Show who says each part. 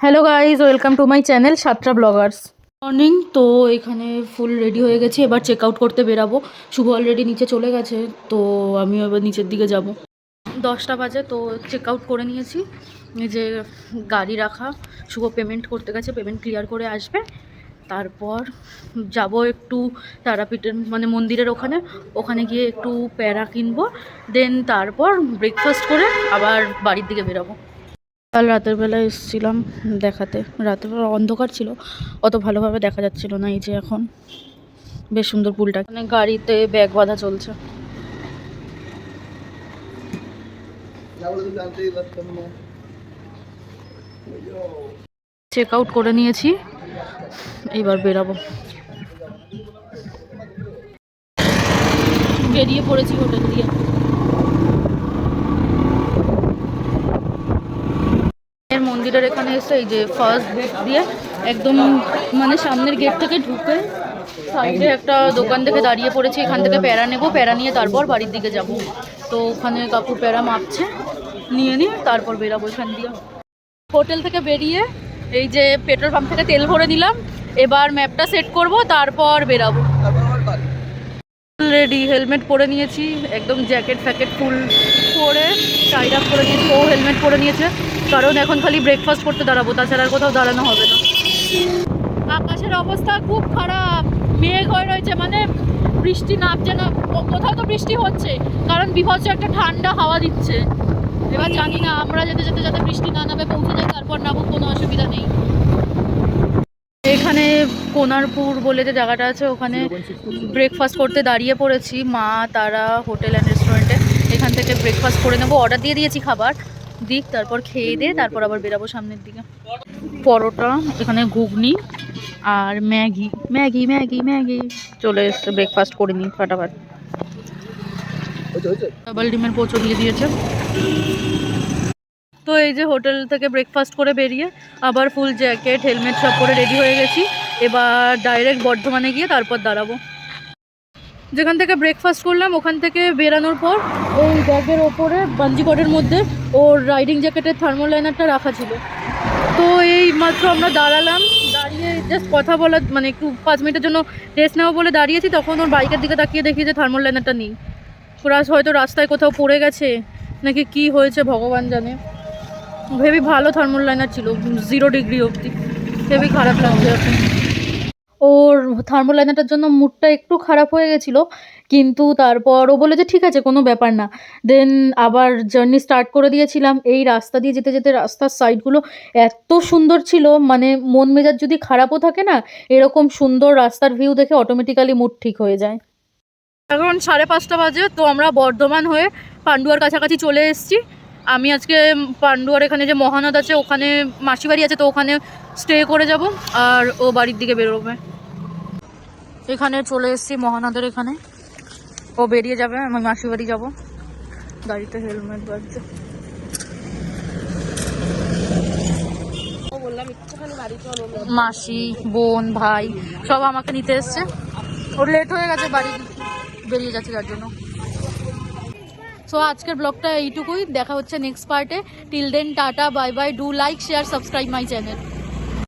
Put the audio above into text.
Speaker 1: Hello guys welcome to my channel সাতটা bloggers morning তো এখানে ফুল রেডি হয়ে গেছি, এবার চেক আউট করতে বেরাবো। শুভ অলরেডি নিচে চলে গেছে, তো আমি এবার নিচের দিকে যাব। দশটা বাজে, তো চেক আউট করে নিয়েছি। যে গাড়ি রাখা, শুভ পেমেন্ট করতে গেছে পেমেন্ট ক্লিয়ার করে আসবে। তারপর যাব একটু তারাপীঠের মানে মন্দিরের ওখানে ওখানে গিয়ে একটু প্যারা কিনবো। দেন তারপর ব্রেকফাস্ট করে আবার বাড়ির দিকে বেরাবো। কাল রাতের বেলা এসেছিলাম দেখাতে। রাতের বেলা অন্ধকার ছিল, অত ভালোভাবে দেখা যাচ্ছিল না এই যে এখন। বেশ সুন্দর পুলটা। মানে গাড়িতে ব্যাগ বাঁধা চলছে। চেক আউট করে নিয়েছি। এইবার বেরাবো। বেরিয়ে পড়েছি হোটেল দিয়ে। মন্দিরের এখানে এসে এই যে ফার্স্ট গেট দিয়ে একদম মানে সামনের গেট থেকে ঢুকে সাইডে একটা দোকান থেকে দাঁড়িয়ে পড়েছি। এখান থেকে প্যারা নেব, প্যারা নিয়ে তারপর বাড়ির দিকে যাব। তো ওখানে কাকু প্যারা মাপছে, নিয়ে নিয়ে তারপর বেরাবো এখান দিয়ে। হোটেল থেকে বেরিয়ে এই যে পেট্রোল পাম্প থেকে তেল ভরে নিলাম। এবার ম্যাপটা সেট করব, তারপর বেরাবো। রেডি হেলমেট পরে নিয়েছি, একদম জ্যাকেট ফ্যাকেট ফুল পরে টাইড আপ করে নিয়েছি, ও হেলমেট পরে নিয়েছে। কারণ এখন খালি ব্রেকফাস্ট করতে দাঁড়াবো, তাছাড়া আর কোথাও দাঁড়ানো হবে না। আকাশের অবস্থা খুব খারাপ, মেঘ হয়ে রয়েছে মানে বৃষ্টি নামছে না কোথাও তো বৃষ্টি হচ্ছে, কারণ বিভৎস একটা ঠান্ডা হাওয়া দিচ্ছে। এবার জানি না, আমরা যেতে যেতে যাতে বৃষ্টি না নামে পৌঁছে যাই, তারপর নামো কোনো অসুবিধা নেই। কোনারপুর বলে যে জায়গাটা আছে, ওখানে ব্রেকফাস্ট করতে দাঁড়িয়ে পড়েছি। মা, তারা হোটেল অ্যান্ড রেস্টুরেন্টে এখান থেকে ব্রেকফাস্ট করে নেব। অর্ডার দিয়ে দিয়েছি খাবার। দিক, তারপর খেয়ে দিয়ে তারপর আবার বেরাবো সামনের দিকে। পরোটা, এখানে ঘুগনি আর ম্যাগি। Maggi Maggi Maggi. চলে এসছে ব্রেকফাস্ট করে নিই ফাটাফাট। ডাবল ডিমের পোচো দিয়ে দিয়েছে। তো এই যে হোটেল থেকে ব্রেকফাস্ট করে বেরিয়ে আবার ফুল জ্যাকেট হেলমেট সব করে রেডি হয়ে গেছি। এবার ডাইরেক্ট বর্ধমানে গিয়ে তারপর দাঁড়াবো। যেখান থেকে ব্রেকফাস্ট করলাম, ওখান থেকে বেরানোর পর ওই ব্যাগের ওপরে বাঞ্জিকটের মধ্যে ওর রাইডিং জ্যাকেটের থার্মোল লাইনারটা রাখা ছিল। তো এই মাত্র আমরা দাঁড়ালাম, দাঁড়িয়ে জাস্ট কথা বলার মানে একটু পাঁচ মিনিটের জন্য রেস্ট নেওয়া বলে দাঁড়িয়েছি, তখন ওর বাইকের দিকে তাকিয়ে দেখি যে থার্মোল লাইনারটা নেই। ওরা হয়তো রাস্তায় কোথাও পড়ে গেছে, নাকি কি হয়েছে ভগবান জানে। হেভি ভালো থার্মোল লাইনার ছিল জিরো ডিগ্রি অবধি। হেভি খারাপ লাগছে। এখন ওর থার্মোল লাইনারটার জন্য মুডটা একটু খারাপ হয়ে গেছিল, কিন্তু তারপর ও বলে যে, ঠিক আছে, কোনো ব্যাপার না। দেন আবার জার্নি স্টার্ট করে দিয়েছিলাম। এই রাস্তা দিয়ে যেতে যেতে রাস্তার সাইডগুলো এত সুন্দর ছিল মানে মন মেজাজ যদি খারাপও থাকে না, এরকম সুন্দর রাস্তার ভিউ দেখে অটোমেটিক্যালি মুড ঠিক হয়ে যায়। এখন সাড়ে পাঁচটা বাজে, তো আমরা বর্ধমান হয়ে পান্ডুয়ার কাছাকাছি চলে এসেছি। আমি আজকে পান্ডুয়ার এখানে যে মহানদ আছে, ওখানে মাসি বাড়ি আছে, তো ওখানে স্টে করে যাব আর ও বাড়ির দিকে বেরোবে। এখানে চলে এসেছি মহানদের এখানে। ও বেরিয়ে যাবে, আমি মাসি বাড়ি যাব। গাড়িতে হেলমেট বাজছে মাসি, বোন, ভাই সব আমাকে নিতে এসছে। ওর লেট হয়ে গেছে, বাড়ি বেরিয়ে যাচ্ছে যার জন্য। সো আজকের ব্লগটা এইটুকুই। দেখা হচ্ছে নেক্সট পার্টে till then tata bye bye do like share subscribe my channel